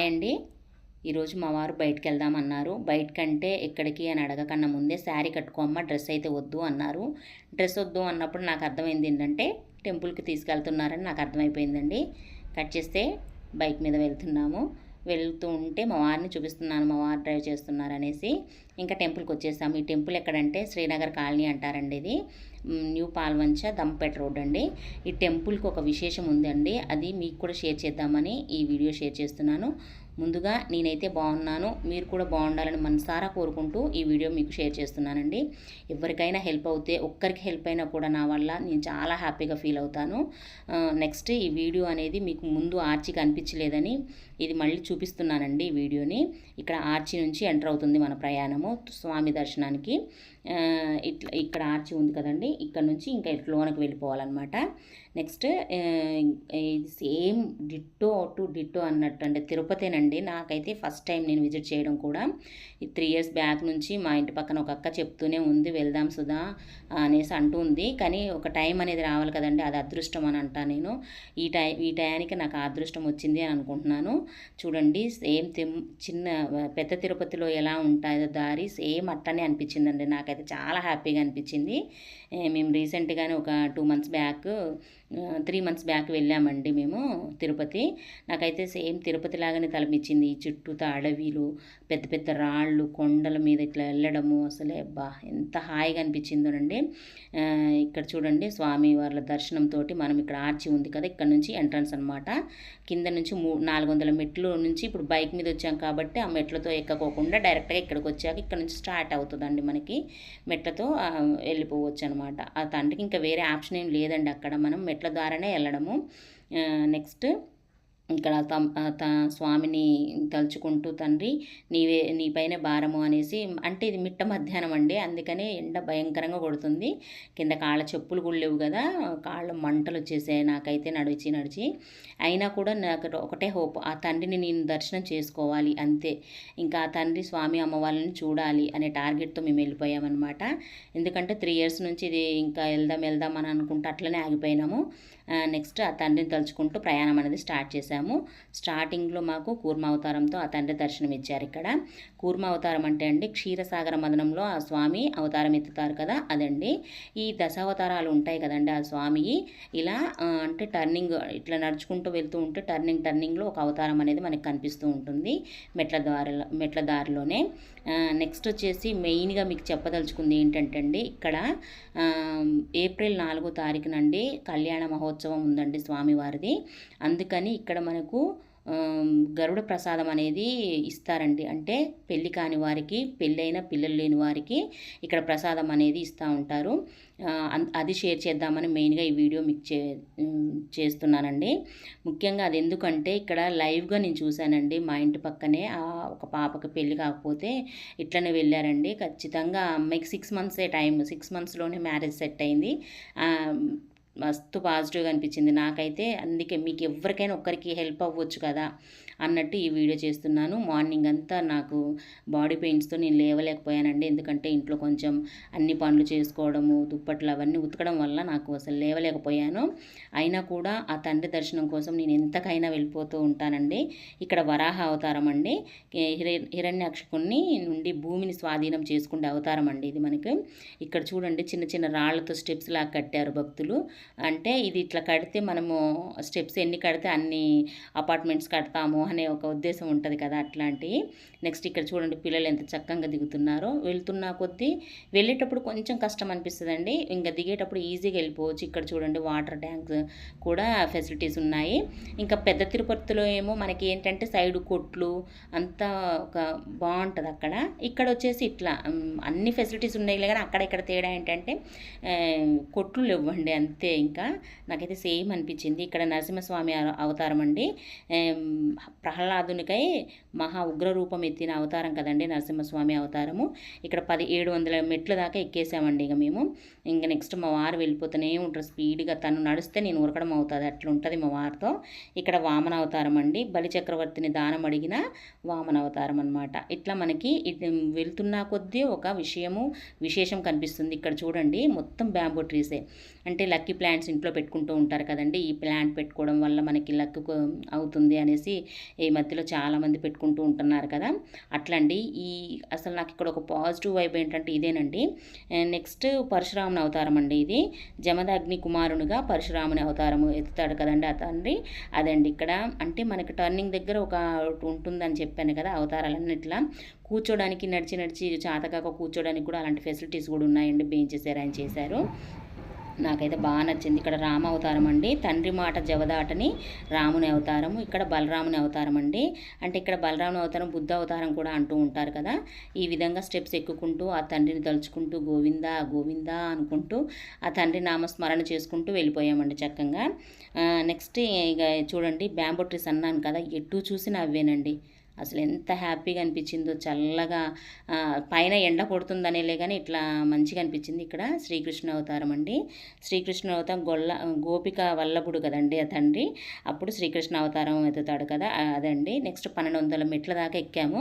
Hi అండి ఈరోజు మా వారు బయటకు వెళ్దామన్నారు బయటకంటే ఎక్కడికి అని అడగకన్నా ముందే శారీ కట్టుకోమ్మ డ్రెస్ అయితే వద్దు అన్నారు. డ్రెస్ వద్దు అన్నప్పుడు నాకు అర్థమైంది ఏంటంటే టెంపుల్కి తీసుకెళ్తున్నారని నాకు అర్థమైపోయిందండి. కట్ చేస్తే బైక్ మీద వెళ్తున్నాము. వెళ్తూ ఉంటే మా వారిని చూపిస్తున్నాను మా వారు డ్రైవ్ చేస్తున్నారు అనేసి ఇంకా టెంపుల్కి వచ్చేసాము. ఈ టెంపుల్ ఎక్కడంటే శ్రీనగర్ కాలనీ అంటారండి ఇది. న్యూ పాల్వంచ దంపేట రోడ్ అండి. ఈ టెంపుల్కి ఒక విశేషం ఉందండి. అది మీకు కూడా షేర్ చేద్దామని ఈ వీడియో షేర్ చేస్తున్నాను. ముందుగా నేనైతే బాగున్నాను. మీరు కూడా బాగుండాలని మనసారా కోరుకుంటూ ఈ వీడియో మీకు షేర్ చేస్తున్నానండి. ఎవరికైనా హెల్ప్ అవుతే ఒక్కరికి హెల్ప్ అయినా కూడా నా వల్ల నేను చాలా హ్యాపీగా ఫీల్ అవుతాను. నెక్స్ట్ ఈ వీడియో అనేది మీకు ముందు ఆర్చి కనిపించలేదని ఇది మళ్ళీ చూపిస్తున్నానండి ఈ వీడియోని. ఇక్కడ ఆర్చి నుంచి ఎంటర్ అవుతుంది మన ప్రయాణము స్వామి దర్శనానికి. ఇట్లా ఇక్కడ ఆర్చి ఉంది కదండి. ఇక్కడ నుంచి ఇంకా ఇట్లా లోనకి వెళ్ళిపోవాలన్నమాట. నెక్స్ట్ ఇది సేమ్ డిట్టో టు డిట్టో అన్నట్టు అంటే తిరుపతేనండి. నాకైతే ఫస్ట్ టైం నేను విజిట్ చేయడం కూడా. ఈ త్రీ ఇయర్స్ బ్యాక్ నుంచి మా ఇంటి పక్కన ఒక అక్క చెప్తూనే ఉంది వెళ్దాం సుధా అనేసి అంటూ ఉంది. కానీ ఒక టైం అనేది రావాలి కదండి అది అదృష్టం అని అంటా నేను. ఈ టై ఈ టయానికి నాకు అదృష్టం వచ్చింది అని అనుకుంటున్నాను. చూడండి సేమ్ తిమ్ చిన్న పెద్ద తిరుపతిలో ఎలా ఉంటుందో దారి సేమ్ అట్టనే అనిపించిందండి నాకైతే చాలా హ్యాపీగా అనిపించింది. మేము రీసెంట్గానే ఒక two months back three months back వెళ్ళామండి మేము తిరుపతి. నాకైతే సేమ్ తిరుపతి లాగానే తలపించింది ఈ చుట్టూతో అడవిలు పెద్ద పెద్ద రాళ్ళు కొండల మీద ఇట్లా వెళ్ళడము అసలే బా ఎంత హాయిగా అనిపించిందోనండి. ఇక్కడ చూడండి స్వామి వాళ్ళ దర్శనంతో మనం ఇక్కడ ఆర్చి ఉంది కదా ఇక్కడ నుంచి ఎంట్రన్స్ అనమాట కింద నుంచి మూ నాలుగు వందల మెట్లు నుంచి ఇప్పుడు బైక్ మీద వచ్చాం కాబట్టి ఆ మెట్లతో ఎక్కకోకుండా డైరెక్ట్గా ఇక్కడికి వచ్చాక ఇక్కడ నుంచి స్టార్ట్ అవుతుందండి మనకి. మెట్లతో వెళ్ళిపోవచ్చు అనమాట ఆ తండ్రికి ఇంకా వేరే ఆప్షన్ ఏం లేదండి అక్కడ. మనం మెట్ల ద్వారానే వెళ్ళడము. నెక్స్ట్ ఇక్కడ త స్వామిని తలుచుకుంటూ తండ్రి నీవే నీపైనే భారము అనేసి అంటే ఇది మిట్ట మధ్యాహ్నం అండి. అందుకనే ఎండ భయంకరంగా కొడుతుంది. కింద కాళ్ళ చెప్పులు కూడా లేవు కదా. కాళ్ళ మంటలు వచ్చేసాయి నాకైతే నడిచి నడిచి. అయినా కూడా నాకు ఒకటే హోప్ ఆ తండ్రిని నేను దర్శనం చేసుకోవాలి అంతే. ఇంకా ఆ తండ్రి స్వామి అమ్మవాళ్ళని చూడాలి అనే టార్గెట్తో మేము వెళ్ళిపోయామన్నమాట. ఎందుకంటే త్రీ ఇయర్స్ నుంచి ఇది ఇంకా వెళ్దాం వెళ్దాం అని అనుకుంటే అట్లనే ఆగిపోయినాము. నెక్స్ట్ ఆ తండ్రిని తలుచుకుంటూ ప్రయాణం అనేది స్టార్ట్ చేశాము. స్టార్టింగ్లో మాకు కూర్మ అవతారంతో ఆ తండ్రి దర్శనం ఇచ్చారు ఇక్కడ. కూర్మ అవతారం అంటే అండి క్షీరసాగర మదనంలో ఆ స్వామి అవతారం ఎత్తుతారు కదా అదండి. ఈ దశావతారాలు ఉంటాయి కదండి ఆ స్వామి. ఇలా అంటే టర్నింగ్ ఇట్లా నడుచుకుంటూ వెళ్తూ ఉంటే టర్నింగ్ టర్నింగ్లో ఒక అవతారం అనేది మనకి కనిపిస్తూ ఉంటుంది మెట్ల దారిలో మెట్ల దారిలోనే. నెక్స్ట్ వచ్చేసి మెయిన్గా మీకు చెప్పదలుచుకుంది ఏంటంటే అండి ఇక్కడ ఏప్రిల్ నాలుగో తారీఖునండి కళ్యాణ మహోత్సవం ఉందండి స్వామివారిది. అందుకని ఇక్కడ మనకు గరుడ ప్రసాదం అనేది ఇస్తారండి. అంటే పెళ్ళి కాని వారికి పెళ్ళైన పిల్లలు లేని వారికి ఇక్కడ ప్రసాదం అనేది ఇస్తూ ఉంటారు. అది షేర్ చేద్దామని మెయిన్గా ఈ వీడియో మీకు చే చేస్తున్నానండి. ముఖ్యంగా అది ఎందుకంటే ఇక్కడ లైవ్గా నేను చూశానండి మా ఇంటి పక్కనే. ఒక పాపకి పెళ్ళి కాకపోతే ఇట్లనే వెళ్ళారండి. ఖచ్చితంగా ఆ అమ్మాయికి సిక్స్ మంత్సే టైం సిక్స్ మంత్స్లోనే మ్యారేజ్ సెట్ అయింది. మస్తు పాజిటివ్గా అనిపించింది. నాకైతే అందుకే మీకు ఎవరికైనా ఒక్కరికి హెల్ప్ అవ్వచ్చు కదా. అన్నట్టు ఈ వీడియో చేస్తున్నాను. మార్నింగ్ అంతా నాకు బాడీ పెయిన్స్తో నేను లేవలేకపోయానండి. ఎందుకంటే ఇంట్లో కొంచెం అన్ని పనులు చేసుకోవడము దుప్పట్లు అవన్నీ ఉతకడం వల్ల నాకు అసలు లేవలేకపోయాను. అయినా కూడా ఆ తండ్రి దర్శనం కోసం నేను ఎంతకైనా వెళ్ళిపోతూ ఉంటానండి. ఇక్కడ వరాహ అవతారం అండి. హిర హిరణ్యాక్షకుని నుండి భూమిని స్వాధీనం చేసుకుంటే అవతారం అండి ఇది మనకి. ఇక్కడ చూడండి చిన్న చిన్న రాళ్ళతో స్టెప్స్ లాగా కట్టారు భక్తులు. అంటే ఇది ఇట్లా కడితే మనము స్టెప్స్ ఎన్ని కడితే అన్ని అపార్ట్మెంట్స్ కడతాము అనే ఒక ఉద్దేశం ఉంటుంది కదా అట్లాంటివి నెక్స్ట్ ఇక్కడ చూడండి పిల్లలు ఎంత చక్కగా దిగుతున్నారో. వెళ్తున్నా కొద్దీ వెళ్ళేటప్పుడు కొంచెం కష్టం అనిపిస్తుందండి. ఇంకా దిగేటప్పుడు ఈజీగా వెళ్ళిపోవచ్చు. ఇక్కడ చూడండి వాటర్ ట్యాంక్స్ కూడా ఫెసిలిటీస్ ఉన్నాయి. ఇంకా పెద్ద తిరుపతిలో ఏమో మనకి ఏంటంటే సైడ్ కొట్లు అంతా ఒక బాగుంటుంది అక్కడ. ఇక్కడ వచ్చేసి ఇట్లా అన్ని ఫెసిలిటీస్ ఉన్నాయి కానీ అక్కడ ఇక్కడ తేడా ఏంటంటే కొట్లు ఇవ్వండి అంతే. ఇంకా నాకైతే సేమ్ అనిపించింది. ఇక్కడ నరసింహస్వామి అవ- అవతారం అండి. ప్రహ్లాదునికై మహా ఉగ్రరూపం ఎత్తిన అవతారం కదండి నరసింహస్వామి అవతారము. ఇక్కడ పది ఏడు వందల మెట్ల దాకా ఎక్కేసామండి ఇక మేము. ఇంకా నెక్స్ట్ మా వారు వెళ్ళిపోతూనే ఉంటారు స్పీడ్గా. తను నడిస్తే నేను ఉరకడం అవుతుంది. అట్లా ఉంటుంది మా వారితో. ఇక్కడ వామన అవతారం అండి. బలి చక్రవర్తిని దానం అడిగిన వామన అవతారం అనమాట ఇట్లా మనకి ఇది వెళ్తున్నా కొద్దీ ఒక విషయము విశేషం కనిపిస్తుంది. ఇక్కడ చూడండి మొత్తం బ్యాంబో ట్రీసే. అంటే లక్కీ ప్లాంట్స్ ఇంట్లో పెట్టుకుంటూ ఉంటారు కదండి. ఈ ప్లాంట్ పెట్టుకోవడం వల్ల మనకి లక్ అవుతుంది అనేసి ఈ మధ్యలో చాలామంది పెట్టుకుంటూ ఉంటున్నారు కదా. అట్లండి ఈ అసలు నాకు ఇక్కడ ఒక పాజిటివ్ వైబ్ ఏంటంటే ఇదేనండి. నెక్స్ట్ పరశురాముని అవతారం అండి ఇది. జమదగ్ని కుమారునిగా పరశురాముని అవతారము ఎత్తుతాడు కదండి అతన్ని అదండి ఇక్కడ అంటే మనకి టర్నింగ్ దగ్గర ఒక ఉంటుందని చెప్పాను కదా అవతారాలన్నీ ఇట్లా కూర్చోడానికి నడిచి నడిచి చాతకాక కూర్చోడానికి కూడా అలాంటి ఫెసిలిటీస్ కూడా ఉన్నాయండి. బెంచెస్ అరేంజ్ చేశారు. నాకైతే బాగా నచ్చింది. ఇక్కడ రామ అవతారం అండి. తండ్రి మాట జవదాటని రాముని అవతారము. ఇక్కడ బలరాముని అవతారం అండి. అంటే ఇక్కడ బలరాముని అవతారం బుద్ధ అవతారం కూడా అంటూ ఉంటారు కదా. ఈ విధంగా స్టెప్స్ ఎక్కుకుంటూ ఆ తండ్రిని తలుచుకుంటూ గోవింద గోవింద అనుకుంటూ ఆ తండ్రి నామస్మరణ చేసుకుంటూ వెళ్ళిపోయామండి చక్కగా. నెక్స్ట్ ఇక చూడండి బ్యాంబో ట్రీస్ అన్నాను కదా ఎటు చూసినా అవేనండి అసలు ఎంత హ్యాపీగా అనిపించిందో చల్లగా పైన ఎండ కొడుతుందనేలే కానీ ఇట్లా మంచిగా అనిపించింది ఇక్కడ శ్రీకృష్ణ అవతారం అండి. శ్రీకృష్ణ అవతారం గొల్ల గోపిక వల్లభుడు కదండి అతండి తండ్రి. అప్పుడు శ్రీకృష్ణ అవతారం ఎత్తుతాడు కదా అదండి. నెక్స్ట్ పన్నెండు వందల మెట్ల దాకా ఎక్కాము.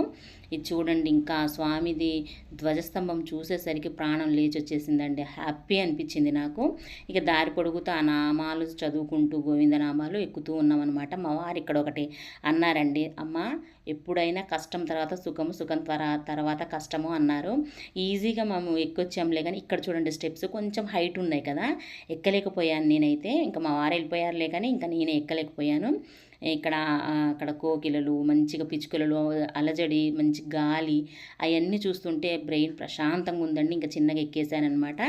ఇది చూడండి ఇంకా స్వామిది ధ్వజస్తంభం చూసేసరికి ప్రాణం లేచి వచ్చేసిందండి హ్యాపీ అనిపించింది నాకు. ఇక దారి పొడుగుతూ ఆ నామాలు చదువుకుంటూ గోవింద నామాలు ఎక్కుతూ ఉన్నామన్నమాట. మా వారు ఇక్కడ ఒకటి అన్నారండి అమ్మ ఎప్పుడైనా కష్టం తర్వాత సుఖము సుఖం తర్వాత కష్టము అన్నారు. ఈజీగా మేము ఎక్కొచ్చాంలే కానీ ఇక్కడ చూడండి స్టెప్స్ కొంచెం హైట్ ఉన్నాయి కదా. ఎక్కలేకపోయాను నేనైతే. ఇంకా మా వారు వెళ్ళిపోయారులే కానీ ఇంకా నేనే ఎక్కలేకపోయాను. ఇక్కడ అక్కడ కోకిలలు మంచిగా పిచ్చుకలలో అలజడి మంచి గాలి అవన్నీ చూస్తుంటే బ్రెయిన్ ప్రశాంతంగా ఉందండి. ఇంకా చిన్నగా ఎక్కేసానమాట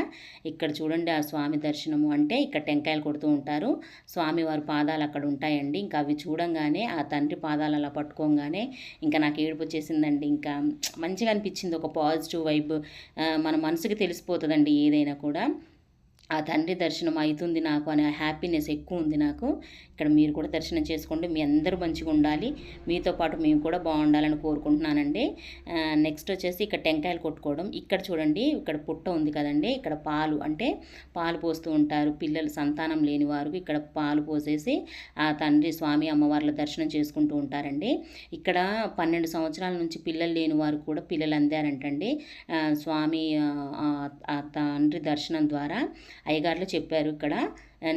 ఇక్కడ చూడండి ఆ స్వామి దర్శనము అంటే ఇక్కడ టెంకాయలు కొడుతూ ఉంటారు. స్వామివారి పాదాలు అక్కడ ఉంటాయండి. ఇంకా అవి చూడంగానే ఆ తండ్రి పాదాలు అలా పట్టుకోగానే ఇంకా నాకు ఏడుపు వచ్చేసిందండి. ఇంకా మంచిగా అనిపించింది. ఒక పాజిటివ్ వైబ్ మన మనసుకి తెలిసిపోతుందండి ఏదైనా కూడా. ఆ తండ్రి దర్శనం అవుతుంది నాకు అనే హ్యాపీనెస్ ఎక్కువ ఉంది నాకు. ఇక్కడ మీరు కూడా దర్శనం చేసుకోండి. మీ అందరూ మంచిగా ఉండాలి. మీతో పాటు మేము కూడా బాగుండాలని కోరుకుంటున్నానండి. నెక్స్ట్ వచ్చేసి ఇక్కడ టెంకాయలు కొట్టుకోవడం. ఇక్కడ చూడండి ఇక్కడ పుట్ట ఉంది కదండి. ఇక్కడ పాలు అంటే పాలు పోస్తూ ఉంటారు. పిల్లలు సంతానం లేని వారికి ఇక్కడ పాలు పోసేసి ఆ తండ్రి స్వామి అమ్మవార్ల దర్శనం చేసుకుంటూ ఉంటారండి. ఇక్కడ పన్నెండు సంవత్సరాల నుంచి పిల్లలు లేని వారు కూడా పిల్లలు అందారంటండి. స్వామి ఆ తండ్రి దర్శనం ద్వారా అయ్యగారులు చెప్పారు ఇక్కడ.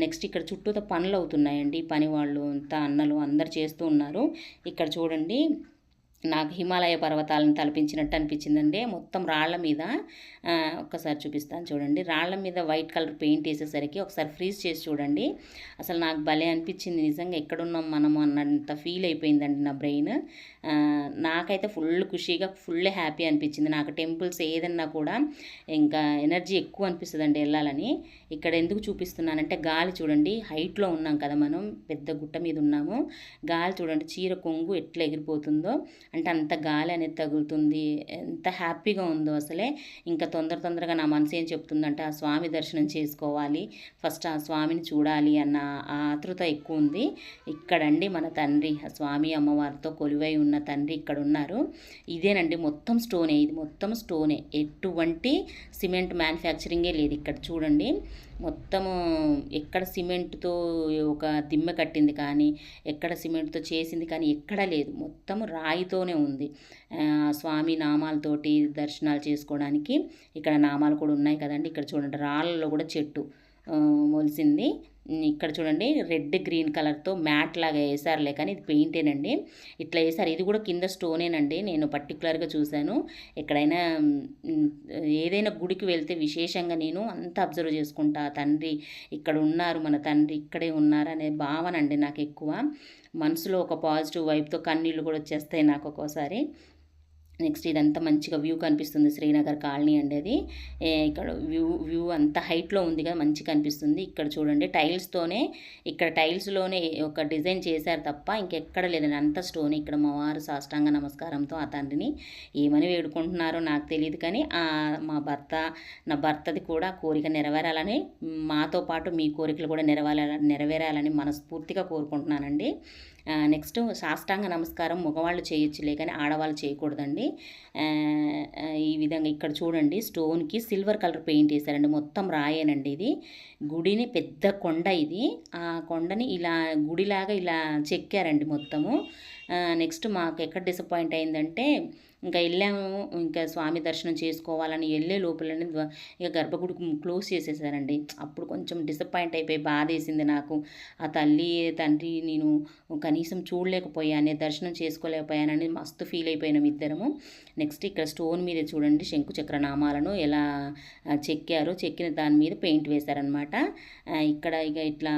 నెక్స్ట్ ఇక్కడ చుట్టూతో పనులు అవుతున్నాయండి పని వాళ్ళు అంతా అన్నలు అందరు చేస్తూ ఉన్నారు. ఇక్కడ చూడండి నాకు హిమాలయ పర్వతాలను తలపించినట్టు అనిపించిందండి. మొత్తం రాళ్ళ మీద ఒక్కసారి చూపిస్తాను చూడండి. రాళ్ళ మీద వైట్ కలర్ పెయింట్ వేసేసరికి ఒకసారి ఫ్రీజ్ చేసి చూడండి. అసలు నాకు భలే అనిపించింది. నిజంగా ఎక్కడున్నాం మనము అన్నంత ఫీల్ అయిపోయిందండి నా బ్రెయిన్. నాకైతే ఫుల్ ఖుషీగా ఫుల్ హ్యాపీ అనిపించింది. నాకు టెంపుల్స్ ఏదన్నా కూడా ఇంకా ఎనర్జీ ఎక్కువ అనిపిస్తుందండి వెళ్ళాలని. ఇక్కడ ఎందుకు చూపిస్తున్నానంటే గాలి చూడండి. హైట్లో ఉన్నాం కదా మనం పెద్ద గుట్ట మీద ఉన్నాము. గాలి చూడండి చీర కొంగు ఎట్లా ఎగిరిపోతుందో. అంటే అంత గాలి అనేది తగులుతుంది ఎంత హ్యాపీగా ఉందో అసలే. ఇంకా తొందర తొందరగా నా మనసు ఏం చెప్తుందంటే ఆ స్వామి దర్శనం చేసుకోవాలి ఫస్ట్ ఆ స్వామిని చూడాలి అన్న ఆతృత ఎక్కువ ఉంది. ఇక్కడండి మన తండ్రి ఆ స్వామి అమ్మవారితో కొలువై ఉన్న తండ్రి ఇక్కడ ఉన్నారు ఇదేనండి మొత్తం స్టోనే ఇది మొత్తం స్టోనే. ఎటువంటి సిమెంట్ మ్యానుఫ్యాక్చరింగే లేదు ఇక్కడ చూడండి. మొత్తము ఎక్కడ సిమెంట్తో ఒక దిమ్మె కట్టింది కానీ ఎక్కడ సిమెంట్తో చేసింది కానీ ఎక్కడా లేదు. మొత్తం రాయితోనే ఉంది. స్వామి నామాలతోటి దర్శనాలు చేసుకోవడానికి ఇక్కడ నామాలు కూడా ఉన్నాయి కదండి. ఇక్కడ చూడండి రాళ్ళలో కూడా చెట్టు. మొలిసింది. ఇక్కడ చూడండి రెడ్ గ్రీన్ కలర్తో మ్యాట్ లాగా వేసారులే కానీ ఇది పెయింటేనండి. ఇట్లా వేసారు. ఇది కూడా కింద స్టోనేనండి. నేను పర్టికులర్గా చూశాను. ఎక్కడైనా ఏదైనా గుడికి వెళ్తే విశేషంగా నేను అంత అబ్జర్వ్ చేసుకుంటా. తండ్రి ఇక్కడ ఉన్నారు మన తండ్రి ఇక్కడే ఉన్నారు అనే భావన అండి నాకు ఎక్కువ. మనసులో ఒక పాజిటివ్ వైపుతో కన్నీళ్ళు కూడా వచ్చేస్తాయి నాకు ఒక్కోసారి. నెక్స్ట్ ఇదంతా మంచిగా వ్యూ కనిపిస్తుంది. శ్రీనగర్ కాలనీ అండి అది. ఇక్కడ వ్యూ వ్యూ అంత హైట్లో ఉంది కదా మంచిగా కనిపిస్తుంది. ఇక్కడ చూడండి టైల్స్తోనే ఇక్కడ టైల్స్లోనే ఒక డిజైన్ చేశారు తప్ప ఇంకెక్కడ లేదండి. అంత స్టోన్ ఇక్కడ మా వారు సాష్టాంగ నమస్కారంతో ఆ తండ్రిని ఏమని వేడుకుంటున్నారో నాకు తెలియదు కానీ మా భర్త నా భర్తది కూడా కోరిక నెరవేరాలని మాతో పాటు మీ కోరికలు కూడా నెరవేరాలని నెరవేరాలని మనస్ఫూర్తిగా కోరుకుంటున్నానండి. నెక్స్ట్ సాష్టాంగ నమస్కారం మగవాళ్ళు చేయొచ్చులే కానీ ఆడవాళ్ళు చేయకూడదండి. ఈ విధంగా ఇక్కడ చూడండి స్టోన్కి సిల్వర్ కలర్ పెయింట్ వేశారండి. మొత్తం రాయేనండి ఇది. గుడిని పెద్ద కొండ ఇది. ఆ కొండని ఇలా గుడిలాగా ఇలా చెక్కారండి మొత్తము. నెక్స్ట్ మాకు ఎక్కడ డిసప్పాయింట్ అయిందంటే ఇంకా వెళ్ళాము. ఇంకా స్వామి దర్శనం చేసుకోవాలని వెళ్ళే లోపలనే ఇక గర్భగుడి క్లోజ్ చేసేసారండి. అప్పుడు కొంచెం డిసప్పాయింట్ అయిపోయి బాధ వేసింది నాకు. ఆ తల్లి తండ్రి నేను కనీసం చూడలేకపోయాను దర్శనం చేసుకోలేకపోయానని మస్తు ఫీల్ అయిపోయినాం ఇద్దరము. నెక్స్ట్ ఇక్కడ స్టోన్ మీద చూడండి. శంకు చక్రనామాలను ఎలా చెక్కారో చెక్కిన దాని మీద పెయింట్ వేశారనమాట ఇక్కడ ఇక ఇట్లా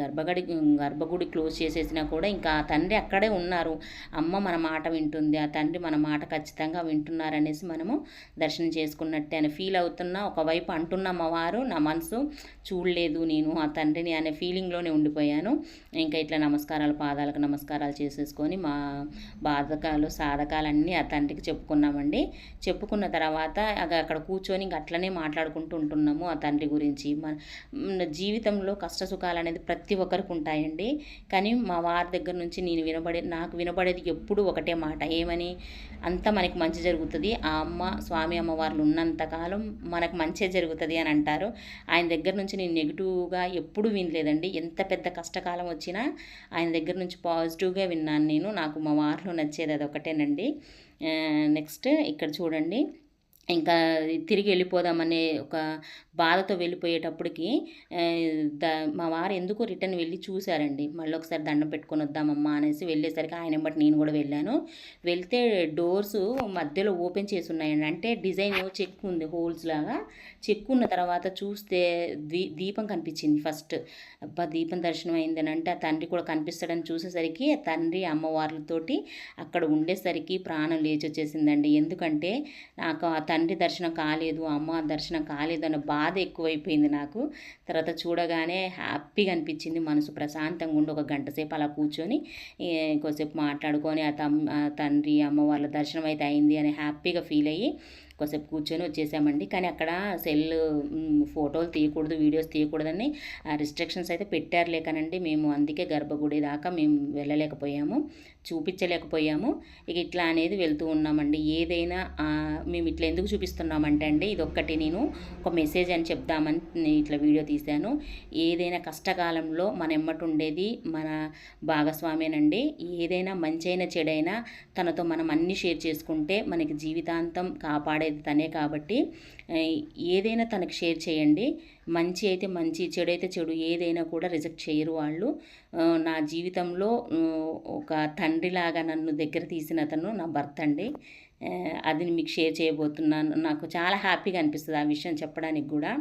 గర్భగడి గర్భగుడి క్లోజ్ చేసేసినా కూడా ఇంకా ఆ తండ్రి అక్కడే ఉన్నారు. అమ్మ మన మాట వింటుంది. ఆ తండ్రి మన మాట ఖచ్చితంగా వింటున్నారనేసి మనము దర్శనం చేసుకున్నట్టే అని ఫీల్ అవుతున్నా. ఒకవైపు అంటున్న వారు నా మనసు చూడలేదు నేను ఆ తండ్రిని అనే ఫీలింగ్లోనే ఉండిపోయాను. ఇంకా ఇట్లా నమస్కారాలు పాదాలకు నమస్కారాలు చేసేసుకొని మా బాధకాలు సాధకాలన్నీ ఆ తండ్రికి చెప్పుకున్నామండి. చెప్పుకున్న తర్వాత అక్కడ కూర్చొని ఇంక అట్లనే మాట్లాడుకుంటూ ఉంటున్నాము ఆ తండ్రి గురించి. మన జీవితంలో కష్ట సుఖాలు అనేది ప్రతి ఒక్కరికి ఉంటాయండి కానీ మా వారి దగ్గర నుంచి నేను వినబడే నాకు వినబడేది ఎప్పుడు ఒకటే మాట. ఏమని? అంత మనకి మంచి జరుగుతుంది. ఆ అమ్మ స్వామి అమ్మవార్లు ఉన్నంతకాలం మనకు మంచి జరుగుతుంది అని అంటారు. ఆయన దగ్గర నుంచి నేను నెగిటివ్గా ఎప్పుడూ వినలేదండి. ఎంత పెద్ద కష్టకాలం వచ్చినా ఆయన దగ్గర నుంచి పాజిటివ్గా విన్నాను నేను. నాకు మా వారిలో నచ్చేది అది ఒకటేనండి నెక్స్ట్ ఇక్కడ చూడండి. ఇంకా తిరిగి వెళ్ళిపోదామనే ఒక బాధతో వెళ్ళిపోయేటప్పటికి ద మా వారు ఎందుకో రిటర్న్ వెళ్ళి చూశారండి. మళ్ళీ ఒకసారి దండం పెట్టుకొని వద్దామమ్మా అనేసి వెళ్ళేసరికి ఆయన బట్టి నేను కూడా వెళ్ళాను. వెళ్తే డోర్స్ మధ్యలో ఓపెన్ చేసి ఉన్నాయండి. అంటే డిజైన్ చెక్ ఉంది హోల్స్ లాగా. చెక్ ఉన్న తర్వాత చూస్తే ద్వీ దీపం కనిపించింది ఫస్ట్. అబ్బా దీపం దర్శనం అయిందని అంటే ఆ తండ్రి కూడా కనిపిస్తాడని చూసేసరికి తండ్రి అమ్మవార్లతోటి అక్కడ ఉండేసరికి ప్రాణం లేచి వచ్చేసిందండి. ఎందుకంటే నాకు ఆ తండ్రి తండ్రి దర్శనం కాలేదు అమ్మ దర్శనం కాలేదు అన్న బాధ ఎక్కువైపోయింది నాకు. తర్వాత చూడగానే హ్యాపీగా అనిపించింది మనసు ప్రశాంతంగా ఉండి ఒక గంట సేపు అలా కూర్చొని కొద్దిసేపు మాట్లాడుకొని ఆ తమ్ తండ్రి అమ్మ వాళ్ళ దర్శనం అయితే అయింది అని హ్యాపీగా ఫీల్ అయ్యి కొద్దిసేపు కూర్చొని వచ్చేసామండి. కానీ అక్కడ సెల్ ఫోటోలు తీయకూడదు వీడియోస్ తీయకూడదని రిస్ట్రిక్షన్స్ అయితే పెట్టారు లేకనండి మేము అందుకే గర్భగుడి దాకా మేము వెళ్ళలేకపోయాము చూపించలేకపోయాము. ఇక ఇట్లా అనేది వెళ్తూ ఉన్నామండి. ఏదైనా మేము ఇట్లా ఎందుకు చూపిస్తున్నామంటే అండి ఇది ఒక్కటి నేను ఒక మెసేజ్ అని చెప్దామని ఇట్లా వీడియో తీశాను. ఏదైనా కష్టకాలంలో మన ఎమ్మటి ఉండేది మన భాగస్వామేనండి. ఏదైనా మంచైన చెడైనా తనతో మనం అన్నీ షేర్ చేసుకుంటే మనకి జీవితాంతం కాపాడేది తనే కాబట్టి ఏదైనా తనకు షేర్ చేయండి. మంచి అయితే మంచి చెడు అయితే చెడు ఏదైనా కూడా రిజెక్ట్ చేయరు వాళ్ళు. నా జీవితంలో ఒక తండ్రిలాగా నన్ను దగ్గర తీసిన అతను నా భర్త అండి. అది మీకు షేర్ చేయబోతున్నాను. నాకు చాలా హ్యాపీగా అనిపిస్తుంది ఆ విషయం చెప్పడానికి కూడా.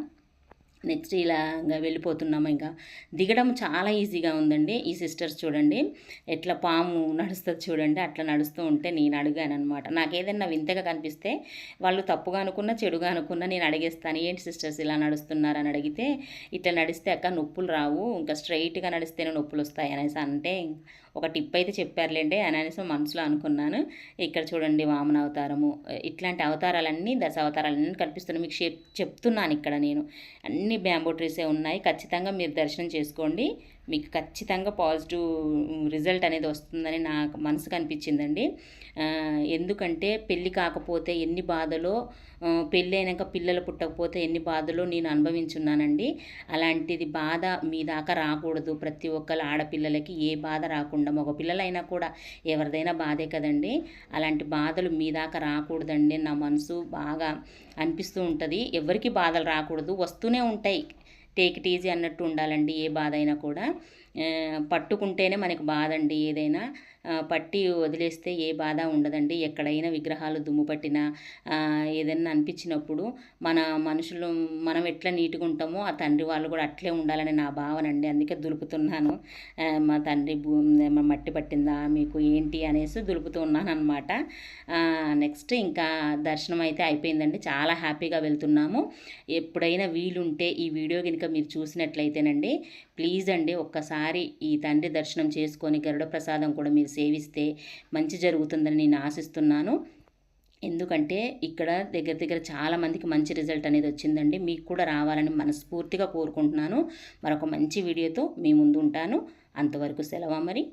నెక్స్ట్ ఇలాగా వెళ్ళిపోతున్నాము ఇంకా. దిగడం చాలా ఈజీగా ఉందండి. ఈ సిస్టర్స్ చూడండి ఎట్లా పాము నడుస్తుంది చూడండి అట్లా నడుస్తూ ఉంటే నేను అడిగాను అనమాట నాకు ఏదైనా వింతగా కనిపిస్తే వాళ్ళు తప్పుగా అనుకున్నా చెడుగా అనుకున్నా నేను అడిగేస్తాను. ఏంటి సిస్టర్స్ ఇలా నడుస్తున్నారని అడిగితే ఇట్లా నడిస్తే అక్క నొప్పులు రావు. ఇంకా స్ట్రైట్గా నడిస్తేనే నొప్పులు వస్తాయి అనేసి అంటే ఒక టిప్ అయితే చెప్పారులేండి. అని అనేసి మనసులో అనుకున్నాను. ఇక్కడ చూడండి వామన అవతారము. ఇట్లాంటి అవతారాలన్నీ దశ అవతారాలన్నీ కనిపిస్తున్నాయి. మీకు చెప్తున్నాను ఇక్కడ నేను. అన్ని బ్యాంబో ట్రీసే ఉన్నాయి. ఖచ్చితంగా మీరు దర్శనం చేసుకోండి. మీకు ఖచ్చితంగా పాజిటివ్ రిజల్ట్ అనేది వస్తుందని నాకు మనసుకు అనిపించిందండి. ఎందుకంటే పెళ్ళి కాకపోతే ఎన్ని బాధలో పెళ్ళి అయినాక పిల్లలు పుట్టకపోతే ఎన్ని బాధలో నేను అనుభవించున్నానండి. అలాంటిది బాధ మీ దాకా రాకూడదు. ప్రతి ఒక్కరు ఆడపిల్లలకి ఏ బాధ రాకుండా మగ పిల్లలైనా కూడా ఎవరిదైనా బాధే కదండి. అలాంటి బాధలు మీ దాకా రాకూడదండి. నా మనసు బాగా అనిపిస్తూ ఉంటుంది. ఎవరికి బాధలు రాకూడదు. వస్తూనే ఉంటాయి. టేక్ ఇట్ ఈజీ అన్నట్టు ఉండాలండి ఏ బాధ అయినా కూడా. పట్టుకుంటేనే మనకు బాధ అండి ఏదైనా పట్టి వదిలేస్తే ఏ బాధ ఉండదండి. ఎక్కడైనా విగ్రహాలు దుమ్ము పట్టినా ఏదైనా అనిపించినప్పుడు మన మనుషులు మనం ఎట్లా నీట్గా ఉంటామో ఆ తండ్రి వాళ్ళు కూడా అట్లే ఉండాలని నా భావన అండి అందుకే దులుపుతున్నాను. మా తండ్రి మట్టి పట్టిందా మీకు ఏంటి అనేసి దులుపుతూ ఉన్నాను అనమాట నెక్స్ట్ ఇంకా దర్శనం అయితే అయిపోయిందండి. చాలా హ్యాపీగా వెళ్తున్నాము. ఎప్పుడైనా వీలుంటే ఈ వీడియో కనుక మీరు చూసినట్లయితేనండి ప్లీజ్ అండి ఒక్కసారి ఈ తండ్రి దర్శనం చేసుకొని గరుడ ప్రసాదం కూడా మీరు సేవిస్తే మంచి జరుగుతుందని నేను ఆశిస్తున్నాను. ఎందుకంటే ఇక్కడ దగ్గర దగ్గర చాలామందికి మంచి రిజల్ట్ అనేది వచ్చిందండి. మీకు కూడా రావాలని మనస్ఫూర్తిగా కోరుకుంటున్నాను. మరొక మంచి వీడియోతో మీ ముందు ఉంటాను. అంతవరకు సెలవు మరి